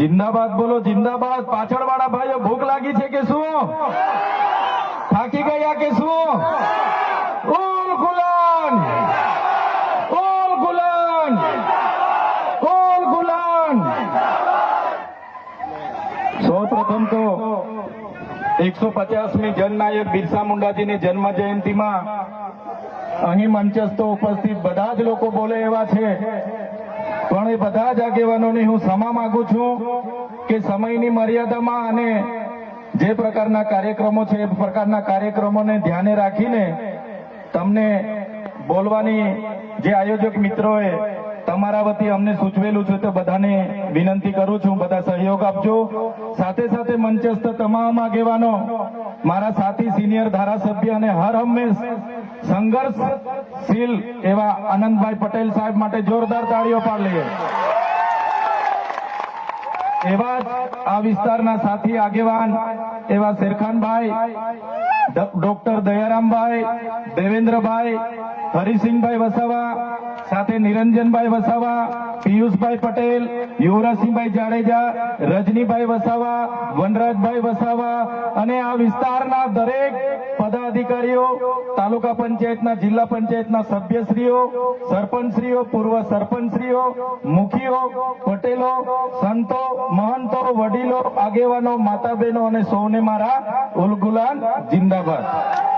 જિંદાબાદ બોલો, જિંદાબાદ. પાછળ વાળા ભાઈઓ, ભૂખ લાગી છે કે શું? થાકી ગયા કે શું? ઓલ ગુલાન! ઓલ ગુલાન! ઓલ ગુલાન! સૌ પ્રથમ તો એકસો પચાસમી જનનાયક બિરસા મુંડાજીની જન્મ જયંતિમાં અહીં મંચસ્થ ઉપસ્થિત બધા જ લોકો બોલે એવા છે બધા જ આગેવાનોની હું ક્ષમા માંગુ છું કે સમયની મર્યાદામાં અને જે પ્રકારના કાર્યક્રમો છે એ પ્રકારના કાર્યક્રમોને ધ્યાને રાખીને તમને બોલવાની જે આયોજક મિત્રોએ તમારા વતી અમને સૂચવેલું છે તો બધાને વિનંતી કરું છું, બધા સહયોગ આપજો. સાથે સાથે મંચસ્થ તમામ આગેવાનો, મારા સાથી સિનિયર ધારાસભ્ય અને હર હંમેશ સંઘર્ષશીલ એવા આનંદભાઈ પટેલ સાહેબ માટે જોરદાર તાળીઓ પાડ લઈએ. એવા જ આ વિસ્તારના સાથી આગેવાન એવા શેરખાનભાઈ ડોક્ટર દયારામભાઈ દેવેન્દ્રભાઈ હરિસિંહભાઈ વસાવા સાથે નિરંજનભાઈ વસાવા, પિયુષભાઈ પટેલ, યુવરાજસિંહભાઈ જાડેજા, રજનીભાઈ વસાવા, વનરાજભાઈ વસાવા અને આ વિસ્તારના દરેક પદાધિકારીઓ, તાલુકા પંચાયતના, જિલ્લા પંચાયતના સભ્યશ્રીઓ, સરપંચશ્રીઓ, પૂર્વ સરપંચશ્રીઓ, મુખીઓ, પટેલો, સંતો, મહંતો, વડીલો, આગેવાનો માતા બહેનો અને સૌને મારા ઉલગુલાન જિંદાબાદ.